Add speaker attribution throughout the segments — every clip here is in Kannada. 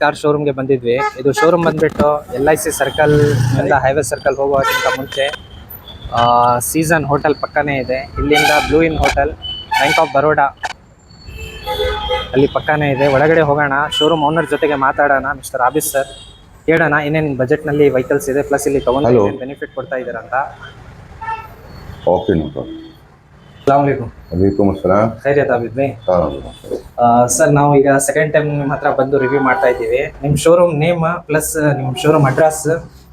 Speaker 1: ಹೈಲೈಟ್ಸ್ ಶೋರೂಮ್ಗೆ ಬಂದಿದ್ವಿ. ಇದು ಶೋರೂಮ್ ಬಂದ್ಬಿಟ್ಟು ಎಲ್ ಐ ಸಿ ಸರ್ಕಲ್ ಇಂದ ಹೈವೇ ಸರ್ಕಲ್ ಹೋಗೋಕ್ಕಿಂತ ಮುಂಚೆ ಸೀಸನ್ ಹೋಟೆಲ್ ಪಕ್ಕನೇ ಇದೆ. ಇಲ್ಲಿಂದ blue in hotel bank of Baroda ಅಲ್ಲಿ ಪಕ್ಕನೇ ಇದೆ. ಒಳಗಡೆ ಹೋಗೋಣ ಶೋರೂಮ್ ಓನರ್ ಜೊತೆಗೆ ಮಾತಾಡೋಣ ಮಿಸ್ಟರ್ ಆಬಿಸ್ ಸರ್ ಕೇಳೋಣ ಬಜೆಟ್ ಬಜೆಟ್ನಲ್ಲಿ ವೆಹಿಕಲ್ಸ್ ಇದೆ ಪ್ಲಸ್ ಇಲ್ಲಿ. ತಗೊಂಡು ಬೆನಿಫಿಟ್ ಕೊಡ್ತಾ ಇದ್ದೀರಾ ಅಂತ.
Speaker 2: ಓಕೆ
Speaker 1: ವಲೈಕುಮ್
Speaker 2: ಅಸ್ಸಲಾಂ
Speaker 1: ಖೈರಿಯತ್ ಆಬಿದ್ ಸರ್ ನಾವು ಈಗ ಸೆಕೆಂಡ್ ಟೈಮ್ ನಿಮ್ಮ ಹತ್ರ ಬಂದು ರಿವ್ಯೂ ಮಾಡ್ತಾ ಇದ್ದೀವಿ. ನಿಮ್ಮ ಶೋರೂಮ್ ನೇಮ್ ಪ್ಲಸ್ ನಿಮ್ಮ ಶೋರೂಮ್ ಅಡ್ರೆಸ್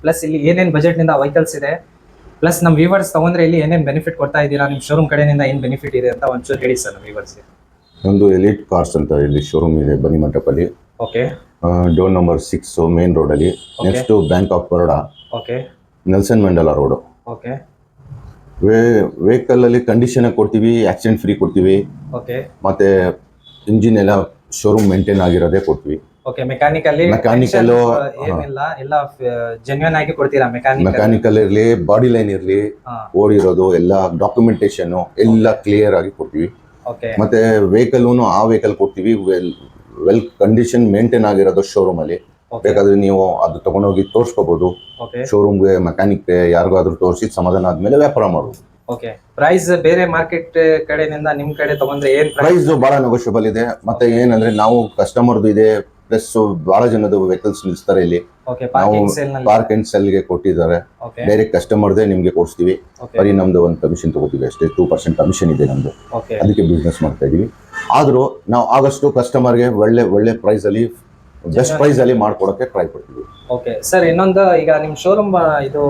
Speaker 1: ಪ್ಲಸ್ ಇಲ್ಲಿ ಏನೇನು ಬಜೆಟ್ನಿಂದ ವೆಹಿಕಲ್ಸ್ ಇದೆ ಪ್ಲಸ್ ನಮ್ಮ ವ್ಯೂವರ್ಸ್ ತಗೊಂಡ್ರೆ ಇಲ್ಲಿ ಏನೇನು ಬೆನಿಫಿಟ್ ಕೊಡ್ತಾ ಇದ್ದೀರಾ ನಿಮ್ಮ ಶೋರೂಮ್ ಕಡೆಯಿಂದ ಏನು ಬೆನಿಫಿಟ್ ಇದೆ ಅಂತ ಒಂಚೂರು ಹೇಳಿ ಸರ್ ನಮ್ಮ ವ್ಯೂವರ್ಸ್ಗೆ
Speaker 2: ಒಂದು ಎಲಿಟ್ ಕಾರ್ಸ್ ಅಂತ ಇಲ್ಲಿ ಶೋರೂಮ್ ಇದೆ ಬನ್ನಿ ಮಂಟಪಲ್ಲಿ.
Speaker 1: Okay
Speaker 2: door number six main ರೋಡಲ್ಲಿ next Bank of Baroda
Speaker 1: okay
Speaker 2: Nelson Mandela road
Speaker 1: okay
Speaker 2: way ವೆಹಿಕಲಲ್ಲಿ ಕಂಡೀಷನ್ ಕೊಡ್ತೀವಿ ಆಕ್ಸಿಡೆಂಟ್ ಫ್ರೀ ಕೊಡ್ತೀವಿ.
Speaker 1: ಓಕೆ
Speaker 2: ಮತ್ತೆ ಇಂಜಿನ್ ಎಲ್ಲ ಶೋರೂಮ್ ಮೇಂಟೈನ್ ಆಗಿರೋದೇ ಕೊಡ್ತೀವಿ.
Speaker 1: ಓಕೆ ಮೆಕ್ಯಾನಿಕಲ್ಲಿ
Speaker 2: Mechanical,
Speaker 1: ಏನಿಲ್ಲ ಎಲ್ಲ ಜೆನ್ಯೂನ್ ಆಗಿ ಕೊಡ್ತೀರಾ ಮೆಕ್ಯಾನಿಕಲ್
Speaker 2: ಮೆಕ್ಯಾನಿಕಲ್ ಇರಲಿ ಬಾಡಿ ಲೈನ್ ಇರಲಿ ಓಡಿರೋದು ಎಲ್ಲ ಡಾಕ್ಯುಮೆಂಟೇಶನ್ ಎಲ್ಲ ಕ್ಲಿಯರ್ ಆಗಿ ಕೊಡ್ತೀವಿ.
Speaker 1: ಓಕೆ
Speaker 2: ಮತ್ತೆ ವೆಹಿಕಲ್ನು ಆ ವೆಹಿಕಲ್ ಕೊಡ್ತೀವಿ ವೆಲ್ ವೆಲ್ ಕಂಡೀಷನ್ ಮೇಂಟೈನ್ ಆಗಿರೋದು ಶೋರೂಮ್ ಅಲ್ಲಿ.
Speaker 1: ಓಕೆ
Speaker 2: ಬೇಕಾದ್ರೆ ನೀವು ಅದು ತಗೊಂಡೋಗಿ ತೋರಿಸ್ಕೋಬಹುದು ಶೋರೂಮ್ಗೆ ಮೆಕ್ಯಾನಿಕ್ಗೆ ಯಾರಿಗಾದ್ರೂ ತೋರಿಸಿ ಸಮಾಧಾನ ಆದ್ಮೇಲೆ ವ್ಯಾಪಾರ ಮಾಡೋದು
Speaker 1: ಓಕೆ ಪ್ರೈಸ್ ಬೇರೆ ಮಾರ್ಕೆಟ್ ಕಡೆನಿಂದ ನಿಮ್ಮ ಕಡೆ ತಗೊಂಡ್ರೆ ಏನ್
Speaker 2: ಪ್ರೈಸ್ ಬಹಳ ನೆಗೋಷಿಯಬಲ್ ಇದೆ. ಮತ್ತೆ ಏನಂದ್ರೆ ನಾವು ಕಸ್ಟಮರ್ದು ಇದೆ. ಪ್ಲಸ್ ಬಹಳ ಜನದ ವೆಹಿಕಲ್ಸ್ ನಿಲ್ಸ್ತಾರೆ ಇಲ್ಲಿ. ನಾವು ಪಾರ್ಕ್ ಅಂಡ್ ಸೆಲ್ಗೆ ಕೊಟ್ಟಿದ್ದಾರೆ.
Speaker 1: ಓಕೆ
Speaker 2: ಡೈರೆಕ್ಟ್ ಕಸ್ಟಮರ್ ನಿಮ್ಗೆ ಕೊಡಿಸ್ತೀವಿ. ಬರೀ ನಮ್ದು ಒಂದು ಕಮಿಷನ್ ತಗೋತೀವಿ ಅಷ್ಟೇ. ಟೂ ಪರ್ಸೆಂಟ್ ಕಮಿಷನ್ ಇದೆ ನಮ್ದು. ಅದಕ್ಕೆ ಬಿಸ್ನೆಸ್ ಮಾಡ್ತಾ ಇದೀವಿ. ಆದ್ರೂ ನಾವು ಆಗಷ್ಟು ಕಸ್ಟಮರ್ಗೆ ಒಳ್ಳೆ ಒಳ್ಳೆ ಪ್ರೈಸ್ ಅಲ್ಲಿ ಬೆಸ್ಟ್ ಪ್ರೈಸ್ ಅಲ್ಲಿ ಮಾಡ್ಕೊಡಕ್ಕೆ ಟ್ರೈ ಪಡ್ತೀವಿ
Speaker 1: ಓಕೆ ಸರ್ ಇನ್ನೊಂದು ಈಗ ನಿಮ್ಮ ಶೋರೂಮ್ ಇದು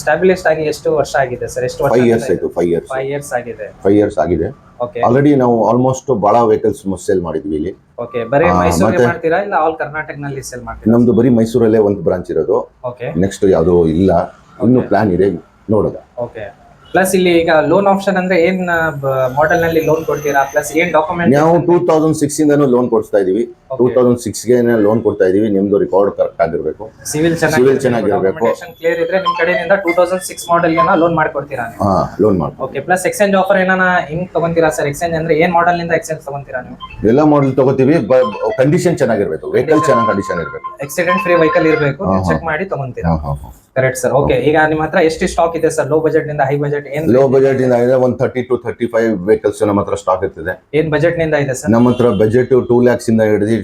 Speaker 1: ಸ್ಟಾಬ್ಲಿಷ್ಡ್ ಆಗಿ ಎಷ್ಟು ವರ್ಷ ಆಗಿದೆ ಸರ್ ಎಷ್ಟು ವರ್ಷ
Speaker 2: ಫೈವ್ ಇಯರ್ಸ್ ಆಯ್ತು ಫೈವ್ ಇಯರ್ಸ್
Speaker 1: ಫೈವ್ ಇಯರ್ಸ್ ಆಗಿದೆ.
Speaker 2: ಫೈವ್ ಇಯರ್ಸ್ ಆಗಿದೆ.
Speaker 1: ಓಕೆ
Speaker 2: ಆಲ್ರೆಡಿ ನಾವು ಆಲ್ಮೋಸ್ಟ್ ಬಹಳ ವೆಹಿಕಲ್ಸ್ ಸೇಲ್ ಮಾಡಿದ್ವಿ ಇಲ್ಲಿ.
Speaker 1: ಓಕೆ ಬರೀ
Speaker 2: ಮೈಸೂರು
Speaker 1: ಮೈಸೂರಿಗೆ ಮಾಡ್ತೀರಾ ಇಲ್ಲ ಆಲ್ ಕರ್ನಾಟಕನಲ್ಲಿ ಸೇಲ್ ಮಾಡ್ತೀರಾ
Speaker 2: ನಮ್ದು ಬರೀ ಮೈಸೂರಲ್ಲೇ ಒಂದು ಬ್ರಾಂಚ್ ಇರೋದು.
Speaker 1: ಓಕೆ
Speaker 2: ನೆಕ್ಸ್ಟ್ ಯಾವುದು ಇಲ್ಲ. ಇನ್ನು ಪ್ಲಾನ್ ಇದೆ ನೋಡೋದ
Speaker 1: ಓಕೆ ಪ್ಲಸ್ ಇಲ್ಲಿ ಈಗ ಲೋನ್ ಆಪ್ಷನ್ ಅಂದ್ರೆ ಏನ್ ಮಾಡೆಲ್ನಲ್ಲಿ ಲೋನ್ ಕೊಡ್ತೀರಾ? ಪ್ಲಸ್ ಏನ್ ಡಾಕ್ಯುಮೆಂಟ್
Speaker 2: ನಾವು ಟೂ ತೌಸಂಡ್ ಸಿಕ್ಸ್ ಇಂದನೂ ಲೋನ್ ಕೊಡ್ತಾ ಇದೀವಿ. ಟೂ ತೌಸಂಡ್ ಸಿಕ್ಸ್ಗೆ ಲೋನ್ ಕೊಡ್ತಾ ಇದೀವಿ. ನಿಮ್ದು ರೆಕಾರ್ಡ್ ಕರೆಕ್ಟ್ ಆಗಿರ್ಬೇಕು.
Speaker 1: ಸಿವಿಲ್
Speaker 2: ಸಿವಿಲ್ ಚೆನ್ನಾಗಿರ್ಬೇಕು.
Speaker 1: ಕ್ಲಿಯರ್ ಇದ್ರೆ ನಿಮ್ ಕಡೆಯಿಂದ ಟೂ ತೌಸಂಡ್ ಸಿಕ್ಸ್ ಮಾಡೆಲ್ಗೆ ಲೋನ್ ಮಾಡ್ಕೊಡ್ತೀರಾ
Speaker 2: ಹಾ ಲೋನ್ ಮಾಡಿ
Speaker 1: ಓಕೆ ಪ್ಲಸ್ ಎಕ್ಸ್ಚೇಂಜ್ ಆಫರ್ ಏನಾನ ಹಿಂಗ್ ತಗೊಂತೀರಾ ಸರ್ ಎಕ್ಸ್ಚೇಂಜ್ ಅಂದ್ರೆ ಏನ್ ಮಾಡೆಲ್ನಿಂದ ಎಕ್ಸ್ಚೇಂಜ್ ತಗೊಂತೀರಾ ನೀವು?
Speaker 2: ಎಲ್ಲ ಮಾಡೆಲ್ ತಗೋತೀವಿ. ಕಂಡೀಷನ್ ಚೆನ್ನಾಗಿರ್ಬೇಕು. ವೆಹಿಕಲ್ ಚೆನ್ನಾಗಿ ಕಂಡೀಷನ್ ಇರಬೇಕು.
Speaker 1: ಆಕ್ಸಿಡೆಂಟ್ ಫ್ರೀ ವೆಹಿಕಲ್ ಇರಬೇಕು. ಚೆಕ್ ಮಾಡಿ ತಗೊಂತೀರಾ? ಕರೆಕ್ಟ್ ಸರ್ ಓಕೆ ಈಗ ನಿಮ್ಮ ಹತ್ರ ಎಷ್ಟು ಸ್ಟಾಕ್ ಇದೆ ಸರ್ ಲೋ ಬಜೆಟ್ನಿಂದ ಹೈ ಬಜೆಟ್ ಏನ್
Speaker 2: ಲೋ ಬಜೆಟ್ ಇಂದ ಇದೆ ಒಂದ್ thirty two thirty five vehicles ನಮ್ಮ ಹತ್ರ ಸ್ಟಾಕ್ ಇರ್ತದೆ.
Speaker 1: ಏನ್ ಬಜೆಟ್ನಿಂದ ಇದೆ ಸರ್
Speaker 2: ನಮ್ಮ ಹತ್ರ ಬಜೆಟ್ ಟೂ ಲ್ಯಾಕ್ಸ್ ಇಂದ ಹಿಡಿದು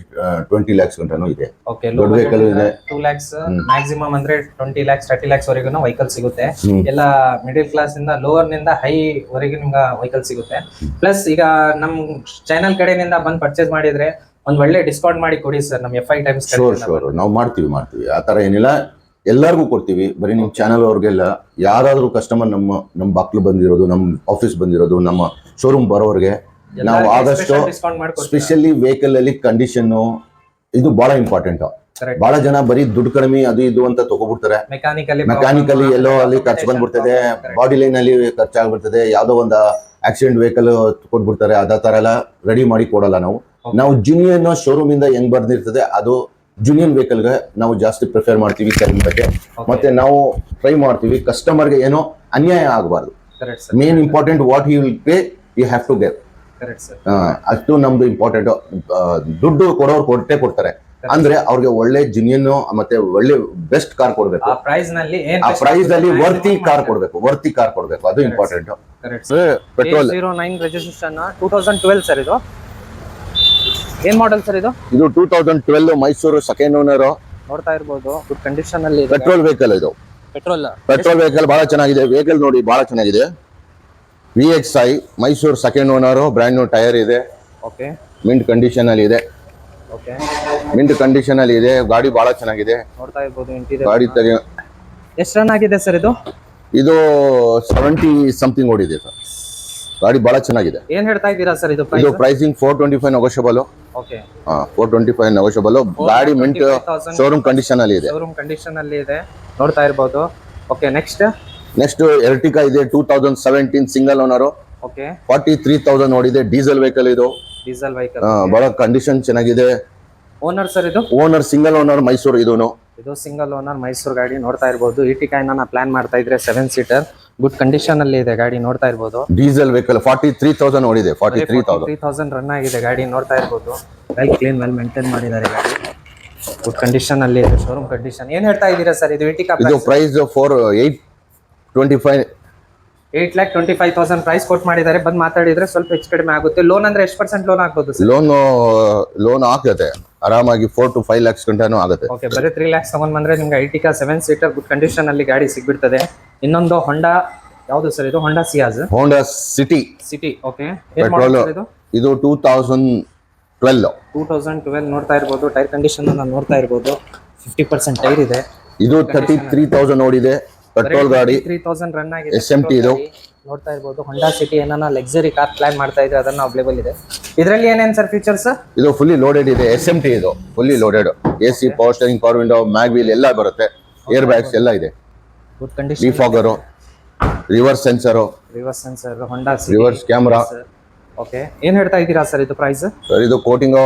Speaker 2: ಟ್ವೆಂಟಿ ಲ್ಯಾಕ್ಸ್ ಗಂಟನೂ ಇದೆ.
Speaker 1: ಓಕೆ
Speaker 2: ದೊಡ್ಡ ವೆಹಿಕಲ್ ಇದೆ.
Speaker 1: ಟೂ ಲ್ಯಾಕ್ಸ್ ಮ್ಯಾಕ್ಸಿಮಮ್ ಅಂದ್ರೆ ಟ್ವೆಂಟಿ ಲ್ಯಾಕ್ಸ್ ತರ್ಟಿ ಲ್ಯಾಕ್ಸ್ ವರೆಗೂ ವೆಹಿಕಲ್ ಸಿಗುತ್ತೆ. ಎಲ್ಲ ಮಿಡಿಲ್ ಕ್ಲಾಸ್ ಇಂದ ಲೋವರ್ನಿಂದ ಹೈ ವರೆಗೂ ನಿಮ್ಗೆ ವೆಹಿಕಲ್ ಸಿಗುತ್ತೆ. ಪ್ಲಸ್ ಈಗ ನಮ್ ಚಾನೆಲ್ ಕಡೆಯಿಂದ ಬಂದು ಪರ್ಚೇಸ್ ಮಾಡಿದ್ರೆ ಒಂದ್ ಒಳ್ಳೆ ಡಿಸ್ಕೌಂಟ್ ಮಾಡಿ ಕೊಡಿ ಸರ್ ನಮ್ ಎಫ್ ಐ ಟೈಮ್ಸ್
Speaker 2: ನಾವು ಮಾಡ್ತೀವಿ ಮಾಡ್ತೀವಿ. ಆ ಥರ ಏನಿಲ್ಲ. ಎಲ್ಲರಿಗೂ ಕೊಡ್ತೀವಿ. ಬರೀ ನಿಮ್ಮ ಚಾನಲ್ ಅವ್ರಿಗೆಲ್ಲ ಯಾರಾದರೂ ಕಸ್ಟಮರ್ ನಮ್ಮ ನಮ್ಮ ಬಾಕ್ಲು ಬಂದಿರೋದು ನಮ್ಮ ಆಫೀಸ್ ಬಂದಿರೋದು ನಮ್ಮ ಶೋರೂಮ್ ಬರೋರಿಗೆ ನಾವು ಆದಷ್ಟು ಸ್ಪೆಷಲಿ ವೆಹಿಕಲ್ ಅಲ್ಲಿ ಕಂಡೀಷನ್ ಇದು ಬಹಳ ಇಂಪಾರ್ಟೆಂಟ್ ಬಹಳ ಜನ ಬರೀ ದುಡ್ಡು ಕಡಿಮೆ ಅದು ಇದು ಅಂತ ತಗೋಬಿಡ್ತಾರೆ.
Speaker 1: ಮೆಕ್ಯಾನಿಕಲಿ
Speaker 2: ಎಲ್ಲೋ ಅಲ್ಲಿ ಖರ್ಚು ಬಂದ್ಬಿಡ್ತದೆ ಬಾಡಿ ಲೈನ್ ಅಲ್ಲಿ ಖರ್ಚಾಗ್ಬಿಡ್ತದೆ ಯಾವ್ದೋ ಒಂದು ಆಕ್ಸಿಡೆಂಟ್ ವೆಹಿಕಲ್ ಕೊಟ್ಬಿಡ್ತಾರೆ ಅದ ತರ ಎಲ್ಲ ರೆಡಿ ಮಾಡಿ ಕೊಡಲ್ಲ ನಾವು. ನಾವು ಜುನಿಯನ್ ಶೋರೂಮ್ ಇಂದ ಹೆಂಗ್ ಬರ್ದಿರ್ತದೆ ಅದು ಜುನಿಯನ್ ವೆಹಿಕಲ್ಗೆ ನಾವು ಜಾಸ್ತಿ ಪ್ರಿಫೇರ್ ಮಾಡ್ತೀವಿ ಮಾಡಕ್ಕೆ ಮತ್ತೆ ನಾವು ಟ್ರೈ ಮಾಡ್ತೀವಿ ಕಸ್ಟಮರ್ಗೆ ಏನೋ ಅನ್ಯಾಯ ಆಗಬಾರ್ದು.
Speaker 1: Correct sir
Speaker 2: main important what you will pay you have to get
Speaker 1: correct sir
Speaker 2: ಅಷ್ಟು ನಮ್ದು ಇಂಪಾರ್ಟೆಂಟ್ ದುಡ್ಡು ಕೊಡೋರು ಕೊಟ್ಟೆ ಕೊಡ್ತಾರೆ. ಅಂದ್ರೆ ಅವ್ರಿಗೆ ಒಳ್ಳೆ ಜಿನಿಯನ್ ಮತ್ತೆ ಒಳ್ಳೆ ಬೆಸ್ಟ್ ಕಾರ್ ಕೊಡ್ಬೇಕು.
Speaker 1: ಆ ಪ್ರೈಸ್ನಲ್ಲಿ ಏನ್
Speaker 2: ಆ ಪ್ರೈಸ್ ಅಲ್ಲಿ ವರ್ತಿ ಕಾರ್ ಕೊಡ್ಬೇಕು ವರ್ತಿ ಕಾರ್ ಕೊಡ್ಬೇಕು. ಅದು important
Speaker 1: correct
Speaker 2: petrol
Speaker 1: nine registration two thousand twelve sir ಇದು. ಏನ್ ಮಾಡಲ್ ಸರ್ ಇದು?
Speaker 2: ಇದು two thousand twelve Mysuru second owner
Speaker 1: ನೋಡ್ತಾ ಇರ್ಬೋದು ಗುಡ್ ಕಂಡೀಷನ್ ಅಲ್ಲಿ ಇದೆ.
Speaker 2: ಪೆಟ್ರೋಲ್ ವೆಹಿಕಲ್ ಇದು.
Speaker 1: ಪೆಟ್ರೋಲ್
Speaker 2: ಪೆಟ್ರೋಲ್ ವೆಹಿಕಲ್ ಬಹಳ ಚೆನ್ನಾಗಿದೆ. ವೆಹಿಕಲ್ ನೋಡಿ ಬಹಳ ಚೆನ್ನಾಗಿದೆ. V X I Mysuru second owner brand new tyre ಇದೆ.
Speaker 1: ಓಕೆ
Speaker 2: ಮಿಂಟ್ ಕಂಡೀಷನ್ ಅಲ್ಲಿ ಇದೆ.
Speaker 1: ಓಕೆ
Speaker 2: ಮಿಂಟ್ ಕಂಡೀಷನ್ ಅಲ್ಲಿ ಇದೆ. ಗಾಡಿ ಬಹಳ ಚೆನ್ನಾಗಿದೆ.
Speaker 1: ನೋಡ್ತಾ ಇರ್ಬೋದು ಇಂಟೀರಿಯರ್
Speaker 2: ಗಾಡಿ ತೆಗೆ
Speaker 1: ಎಷ್ಟು ರನ್ ಆಗಿದೆ ಸರ್ ಇದು?
Speaker 2: ಇದು ಸೆವೆಂಟಿ ಸಮಥಿಂಗ್ ಓಡಿದೆ ಸರ್ ಗಾಡಿ ಬಹಳ ಚೆನ್ನಾಗಿದೆ.
Speaker 1: ಏನ್ ಹೇಳ್ತಾ ಇದ್ದೀರಾ ಸರ್ ಇದು
Speaker 2: ಇದು pricing four twenty five negotiable four twenty five negotiable ಗಾಡಿ ಮಿಂಟ್ ಶೋರೂಮ್ ಕಂಡೀಷನ್ ಅಲ್ಲಿ ಇದೆ.
Speaker 1: ಶೋರೂಮ್ ಕಂಡೀಷನ್ ಅಲ್ಲಿ ಇದೆ. ನೋಡ್ತಾ ಇರ್ಬೋದು. ಓಕೆ ನೆಕ್ಸ್ಟ್
Speaker 2: ನೆಕ್ಸ್ಟ್ ಎರ್ಟಿಕಾ ಇದೆ two thousand seventeen single owner
Speaker 1: okay
Speaker 2: forty three thousand ನೋಡಿದೆ ಡೀಸೆಲ್ ವೆಹಿಕಲ್ ಇದು.
Speaker 1: ಡೀಸೆಲ್ ವೆಹಿಕಲ್
Speaker 2: ಬಹಳ ಕಂಡೀಷನ್ ಚೆನ್ನಾಗಿದೆ.
Speaker 1: ಓನರ್ ಸರ್ ಇದು?
Speaker 2: ಓನರ್ ಸಿಂಗಲ್ ಓನರ್ ಮೈಸೂರು ಇದೂನು.
Speaker 1: ಇದು ಸಿಂಗಲ್ ಓನರ್ ಮೈಸೂರು ಗಾಡಿ ನೋಡ್ತಾ ಇರ್ಬೋದು. ಇಟಿಕಾಯಿನ ಪ್ಲಾನ್ ಮಾಡ್ತಾ ಇದ್ರೆ ಸೆವೆನ್ ಸೀಟರ್ ಗುಡ್ ಕಂಡೀಷನ್ ಅಲ್ಲಿ ಇದೆ ಗಾಡಿ ನೋಡ್ತಾ ಇರ್ಬೋದು.
Speaker 2: Diesel vehicle forty three thousand ಓಡಿದೆ forty three thousand
Speaker 1: three thousand run ಆಗಿದೆ ಗಾಡಿ ನೋಡ್ತಾ ಇರ್ಬೋದು. ವೆಲ್ ಕ್ಲೀನ್ ವೆಲ್ ಮೇಂಟೈನ್ ಮಾಡಿದ್ದಾರೆ ಗಾಡಿ. ಗುಡ್ ಕಂಡೀಷನ್ ಅಲ್ಲಿ ಇದೆ ಶೋರೂಮ್ ಕಂಡೀಷನ್ ಏನ್ ಹೇಳ್ತಾ ಇದ್ದೀರಾ ಸರ್? ಇದು ಇಟಿಕಾ
Speaker 2: ಇದು price four eight twenty five
Speaker 1: eight lakh twenty five thousand price ಕೊಟ್ ಮಾಡಿದ್ದಾರೆ. ಬಂದ್ ಮಾತಾಡಿದ್ರೆ ಸ್ವಲ್ಪ ಹೆಚ್ಚು ಕಡಿಮೆ ಆಗುತ್ತೆ. ಲೋನ್ ಅಂದ್ರೆ ಎಷ್ಟು ಪರ್ಸೆಂಟ್ ಲೋನ್ ಆಗ್ಬೋದು ಸರ್?
Speaker 2: ಲೋನ್ ಲೋನ್ ಆಗುತ್ತೆ. ಆರಾಮಾಗಿ ಫೋರ್ ಟು ಫೈವ್ ಲ್ಯಾಕ್ಸ್ ಗಂಟೆನೂ ಆಗುತ್ತೆ.
Speaker 1: ಓಕೆ ಬರೀ ತ್ರೀ ಲ್ಯಾಕ್ಸ್ ತಗೊಂಡ್ ಬಂದ್ರೆ ನಿಮ್ಗೆ Ertiga seven seater good condition ಅಲ್ಲಿ ಗಾಡಿ ಸಿಗ್ಬಿಡ್ತದೆ. ಇನ್ನೊಂದು ಹೊಂಡಾ ಯಾವುದು ಸರ್ ಇದು? Honda Ciaz
Speaker 2: Honda City
Speaker 1: City okay
Speaker 2: petrol
Speaker 1: ಇದು?
Speaker 2: ಇದು two thousand twelve
Speaker 1: two thousand twelve ನೋಡ್ತಾ ಇರ್ಬೋದು. ಟೈರ್ ಕಂಡೀಷನ್ ಅನ್ನ ನೋಡ್ತಾ ಇರ್ಬೋದು. ಫಿಫ್ಟಿ ಪರ್ಸೆಂಟ್ ಟೈರ್ ಇದೆ.
Speaker 2: ಇದು ತರ್ಟಿ ತ್ರೀ ತೌಸಂಡ್ ಓಡಿದೆ. ಪೆಟ್ರೋಲ್ ಗಾಡಿ
Speaker 1: ತ್ರೀ ತೌಸಂಡ್ ರನ್ ಆಗಿದೆ
Speaker 2: ಎಸ್ ಎಂ
Speaker 1: ಟಿ ಇದು. ನೋಡ್ತಾ ಇರ್ಬೋದು. ಹೊಂಡಾ ಸಿಟಿ ಏನಾನ ಲಕ್ಸರಿ ಕಾರ್ ಪ್ಲಾನ್ ಮಾಡ್ತಾ ಇದ್ರೆ ಅದನ್ನ ಅವೈಲೇಬಲ್ ಇದೆ. ಇದರಲ್ಲಿ ಏನೇನ್ ಸರ್ ಫೀಚರ್ಸ್
Speaker 2: ಇದು ಫುಲ್ಲಿ ಲೋಡೆಡ್ ಇದೆ ಎಸ್ ಎಂ ಟಿ ಇದು. Fully loaded A C power steering power window mag wheel ಎಲ್ಲ ಬರುತ್ತೆ. ಏರ್ ಬ್ಯಾಗ್ಸ್ ಎಲ್ಲ ಇದೆ.
Speaker 1: Good condition
Speaker 2: defogger reverse sensor
Speaker 1: reverse sensor Honda
Speaker 2: reverse camera
Speaker 1: okay ಏನ್ ಹೇಳ್ತಾ ಇದ್ದೀರಾ ಸರ್ ಇದು ಪ್ರೈಸ್
Speaker 2: ಸರ್ ಇದು quoting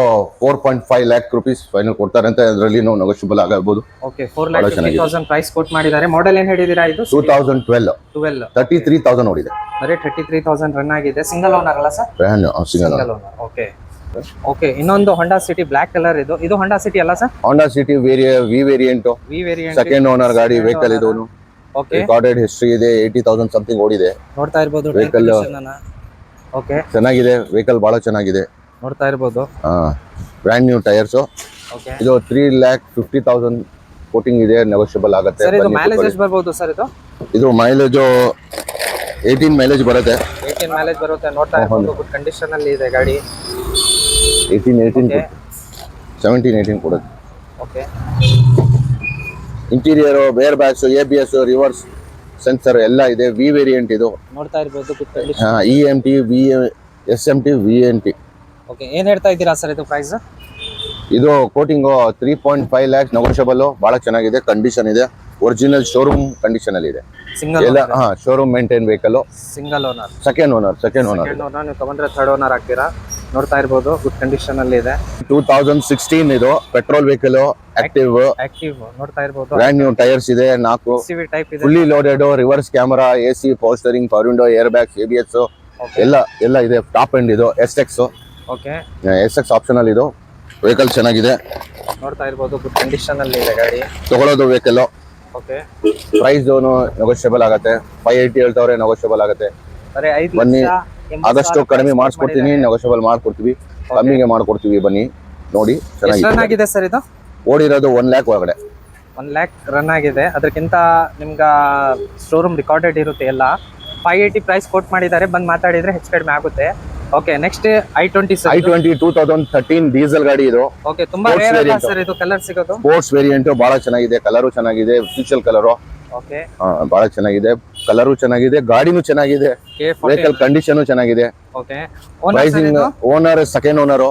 Speaker 2: four point five lakh rupees final ಕೊಡ್ತಾರೆ ಅಂತ ಅದರಲ್ಲಿ ನಾವು ನೆಗೋಷಿಯಬಲ್ ಆಗಬಹುದು.
Speaker 1: Okay four lakh thousand price quote ಮಾಡಿದ್ದಾರೆ. ಮಾಡೆಲ್ ಏನ್ ಹೇಳಿದೀರಾ ಇದು?
Speaker 2: Two thousand twelve
Speaker 1: twelve
Speaker 2: thirty three thousand ಓಡಿದೆ
Speaker 1: ಬರೀ ಥರ್ಟಿ ತ್ರೀ ತೌಸಂಡ್ ರನ್ ಆಗಿದೆ. ಸಿಂಗಲ್ ಓನರ್ ಅಲ್ಲ sir
Speaker 2: single
Speaker 1: owner okay okay ಇನ್ನೊಂದು ಹೊಂಡಾ ಸಿಟಿ ಬ್ಲ್ಯಾಕ್ ಕಲರ್ ಇದು. ಇದು ಹೊಂಡಾ ಸಿಟಿ ಅಲ್ಲ sir
Speaker 2: Honda City ವೇರಿಯ V variant
Speaker 1: V variant
Speaker 2: second owner ಗಾಡಿ ವೆಹಿಕಲ್ ಇದು
Speaker 1: ಓಕೆ
Speaker 2: ರಿಕಾರ್ಡೆಡ್ ಹಿಸ್ಟ್ರಿ ಇದೆ ಏಯ್ಟಿ ತೌಸಂಡ್ ಸಮಥಿಂಗ್ ಓಡಿದೆ.
Speaker 1: ನೋಡ್ತಾ ಇರ್ಬೋದು
Speaker 2: Vehicle-
Speaker 1: ಓಕೆ
Speaker 2: ಚೆನ್ನಾಗಿದೆ ವೆಹಿಕಲ್ ಬಹಳ ಚೆನ್ನಾಗಿದೆ.
Speaker 1: ನೋಡ್ತಾ ಇರ್ಬೋದು.
Speaker 2: ಬ್ರ್ಯಾಂಡ್ ನ್ಯೂ ಟೈರ್ಸ್ ಇದು three lakh fifty thousand quoting ಇದೆ ನೆಗೋಷಿಯಬಲ್ ಆಗುತ್ತೆ.
Speaker 1: ಸರ್ ಇದು ಮೈಲೇಜ್. ಎಷ್ಟು ಬರ್ಬೋದು ಸರ್ ಇದು?
Speaker 2: ಇದು ಮೈಲೇಜು ಏಯ್ಟೀನ್ ಮೈಲೇಜ್ ಬರುತ್ತೆ.
Speaker 1: ಏಯ್ಟೀನ್ ಮೈಲೇಜ್ ಬರುತ್ತೆ ನೋಡ್ತಾ ಇರ್ಬೋದು ಗುಡ್ ಕಂಡೀಷನ್ ಅಲ್ಲಿ ಇದೆ ಗಾಡಿ.
Speaker 2: ಏಯ್ಟೀನ್ ಸೆವೆಂಟೀನ್ ಏಯ್ಟೀನ್ ಕೊಡುತ್ತೆ.
Speaker 1: Okay
Speaker 2: interior air bags A B S reverse sensor ಎಲ್ಲ ಇದೆ ವಿ ವೇರಿಯಂಟ್ ಇದು.
Speaker 1: ನೋಡ್ತಾ ಇರ್ಬೋದು
Speaker 2: E M T V S M T V N T
Speaker 1: okay ಏನ್ ಹೇಳ್ತಾ ಇದ್ದೀರಾ ಸರ್ ಇದು ಪ್ರೈಸ್
Speaker 2: ಇದು quoting three point five lakhs negotiable ಬಹಳ ಚೆನ್ನಾಗಿದೆ ಕಂಡೀಷನ್ ಇದೆ. ಒರಿಜಿನಲ್ ಶೋರೂಮ್ ಕಂಡೀಷನ್ ಅಲ್ಲಿ ಇದೆ.
Speaker 1: ಸಿಂಗಲ್
Speaker 2: ಎಲ್ಲ ಹಾ showroom maintain vehicle
Speaker 1: single owner
Speaker 2: second owner second owner
Speaker 1: owner ನೀವು ತಗೊಂಡ್ರೆ ಥರ್ಡ್ ಓನರ್ ಆಗ್ತೀರಾ? ನೋಡ್ತಾ ಇರ್ಬೋದು ಗುಡ್ ಕಂಡೀಷನ್ ಅಲ್ಲಿ ಇದೆ.
Speaker 2: ಟೂ ತೌಸಂಡ್ ಸಿಕ್ಸ್ಟೀನ್ ಇದು ಪೆಟ್ರೋಲ್ ವೆಹಿಕಲ್ ಆಕ್ಟಿವ್
Speaker 1: ಆಕ್ಟಿವ್ ನೋಡ್ತಾ ಇರ್ಬೋದು.
Speaker 2: ಬ್ರ್ಯಾಂಡ್ ನ್ಯೂ ಟೈರ್ಸ್ ಇದೆ ನಾಲ್ಕು.
Speaker 1: ಸಿವಿ ಟೈಪ್ ಇದೆ.
Speaker 2: Fully loaded reverse camera A C power steering power window air bags A B S ಎಲ್ಲ ಎಲ್ಲ ಇದೆ ಟಾಪ್ ಎಂಡ್ ಇದು S X
Speaker 1: okay
Speaker 2: S X optional ಇದು. ವೆಹಿಕಲ್ ಚೆನ್ನಾಗಿದೆ.
Speaker 1: ನೋಡ್ತಾ ಇರ್ಬೋದು ಗುಡ್ ಕಂಡೀಷನ್ ಅಲ್ಲಿ ಇದೆ ಗಾಡಿ.
Speaker 2: ತಗೊಳ್ಳೋದು ವೆಹಿಕಲ್
Speaker 1: ಓಕೆ
Speaker 2: ಪ್ರೈಸ್ ನೆಗೋಷಿಯಬಲ್ ಆಗುತ್ತೆ? ಫೈವ್ ಏಯ್ಟಿ ಹೇಳ್ತವ್ರೆ ನೆಗೋಷಿಯಬಲ್ ಆಗುತ್ತೆ.
Speaker 1: ಬರೀ ಐದು
Speaker 2: ಬನ್ನಿ. ಆದಷ್ಟು ಕಡಿಮೆ ಮಾಡಿಸ್ಕೊಡ್ತೀನಿ. ನೆಗೋಷಿಯಬಲ್ ಮಾಡ್ಕೊಡ್ತೀವಿ ಕಮ್ಮಿಗೆ ಮಾಡ್ಕೊಡ್ತೀವಿ ಬನ್ನಿ. ನೋಡಿ
Speaker 1: ರನ್
Speaker 2: ಚೆನ್ನಾಗಿದೆ.
Speaker 1: ಆಗಿದೆ ಸರ್ ಇದು?
Speaker 2: ಓಡಿರೋದು ಒನ್ ಲ್ಯಾಕ್ ಒಳಗಡೆ.
Speaker 1: ಒನ್ ಲ್ಯಾಕ್ ರನ್ ಆಗಿದೆ. ಅದಕ್ಕಿಂತ ನಿಮ್ಗ ಶೋರೂಮ್ ರಿಕಾರ್ಡೆಡ್ ಇರುತ್ತೆ ಎಲ್ಲ. ಫೈವ್ ಏಯ್ಟಿ ಪ್ರೈಸ್ ಕೋಟ್ ಮಾಡಿದ್ದಾರೆ. ಬಂದು ಮಾತಾಡಿದ್ರೆ ಹೆಚ್ಚು ಕಡಿಮೆ ಆಗುತ್ತೆ. Okay next I twenty
Speaker 2: I twenty two thousand thirteen diesel ಗಾಡಿ ಇದು.
Speaker 1: ಓಕೆ ತುಂಬಾ ಸರ್ ಇದು ಕಲರ್ ಸಿಗೋದು?
Speaker 2: ಸ್ಪೋರ್ಟ್ಸ್ ವೇರಿಯಂಟ್ ಬಹಳ ಚೆನ್ನಾಗಿದೆ. ಕಲರು ಚೆನ್ನಾಗಿದೆ ಫ್ಯೂಚರ್ ಕಲರು
Speaker 1: ಓಕೆ
Speaker 2: ಬಹಳ ಚೆನ್ನಾಗಿದೆ. ಕಲರು ಚೆನ್ನಾಗಿದೆ ಗಾಡಿನೂ ಚೆನ್ನಾಗಿದೆ ವೆಹಿಕಲ್ ಕಂಡೀಷನ್ ಚೆನ್ನಾಗಿದೆ. Owner second owner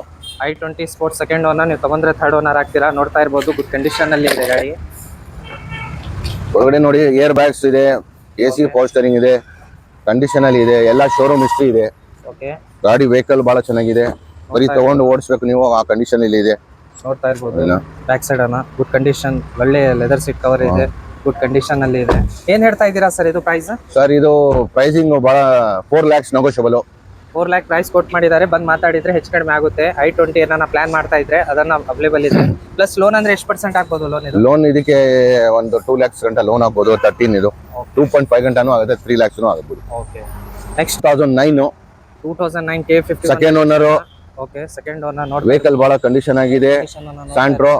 Speaker 1: I twenty sport second owner ನೀವು ತಗೊಂಡ್ರೆ ಥರ್ಡ್ ಓನರ್ ಆಗ್ತೀರಾ? ನೋಡ್ತಾ ಇರ್ಬೋದು ಗುಡ್ ಕಂಡೀಷನ್ ಅಲ್ಲಿ ಇದೆ ಗಾಡಿ.
Speaker 2: ಒಳಗಡೆ ನೋಡಿ ಏರ್ ಬ್ಯಾಗ್ಸ್ ಇದೆ ಎ ಸಿ ಪೋಸ್ಟರಿಂಗ್ ಇದೆ ಕಂಡೀಷನ್ ಅಲ್ಲಿ ಇದೆ ಎಲ್ಲ ಶೋರೂಮ್ ಹಿಸ್ಟ್ರಿ ಇದೆ. ಗಾಡಿ ವೆಹಿಕಲ್ ಬಹಳ ಚೆನ್ನಾಗಿದೆ. ಬರೀ ತಗೊಂಡು ಓಡಿಸ್ಬೇಕು ನೀವು ಆ ಕಂಡೀಷನ್ ಇಲ್ಲಿ ಇದೆ.
Speaker 1: ನೋಡ್ತಾ ಇರ್ಬೋದು. ಬ್ಯಾಕ್ ಸೈಡ್ ಅನ್ನ ಗುಡ್ ಕಂಡೀಷನ್ ಒಳ್ಳೆ ಲೆದರ್ ಸೀಟ್ ಕವರ್ ಇದೆ. ಗುಡ್ ಕಂಡೀಷನ್ ಅಲ್ಲಿ ಇದೆ. ಏನ್ ಹೇಳ್ತಾ ಇದ್ದೀರಾ ಸರ್ ಇದು ಪ್ರೈಸ್
Speaker 2: ಸರ್ ಇದು ಪ್ರೈಸಿಂಗ್ ಬಹಳ four lakhs negotiable
Speaker 1: four lakh price ಕೊಟ್ಟು ಮಾಡಿದ್ದಾರೆ. ಬಂದ್ ಮಾತಾಡಿದ್ರೆ ಹೆಚ್ಚು ಕಡಿಮೆ ಆಗುತ್ತೆ. ಐ ಟ್ವೆಂಟಿ ಏನಾರ ಪ್ಲಾನ್ ಮಾಡ್ತಾ ಇದ್ರೆ ಅದನ್ನ ಅವೈಲೇಬಲ್ ಇದೆ. ಪ್ಲಸ್ ಲೋನ್ ಅಂದ್ರೆ ಎಷ್ಟು ಪರ್ಸೆಂಟ್ ಆಗ್ಬೋದು ಲೋನ್ ಇದು?
Speaker 2: ಲೋನ್ ಇದಕ್ಕೆ ಒಂದು ಟೂ ಲ್ಯಾಕ್ಸ್ ಗಂಟೆ ಲೋನ್ ಆಗ್ಬೋದು ತರ್ಟೀನ್ ಇದು. ಟೂ ಪಾಯಿಂಟ್ ಫೈವ್ ಗಂಟೆನೂ ಆಗುತ್ತೆ ತ್ರೀ ಲ್ಯಾಕ್ಸ್ನು ಆಗ್ಬೋದು.
Speaker 1: Okay next
Speaker 2: thousand nine
Speaker 1: two thousand nine K fifty
Speaker 2: second owner
Speaker 1: okay second owner ನೋಡಿ
Speaker 2: ವೆಹಿಕಲ್ ಬಹಳ ಕಂಡೀಷನ್ ಆಗಿದೆ. ಸ್ಯಾಂಟ್ರೋ